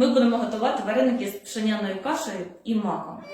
Ми будемо готувати вареники з пшеняною кашею і маком.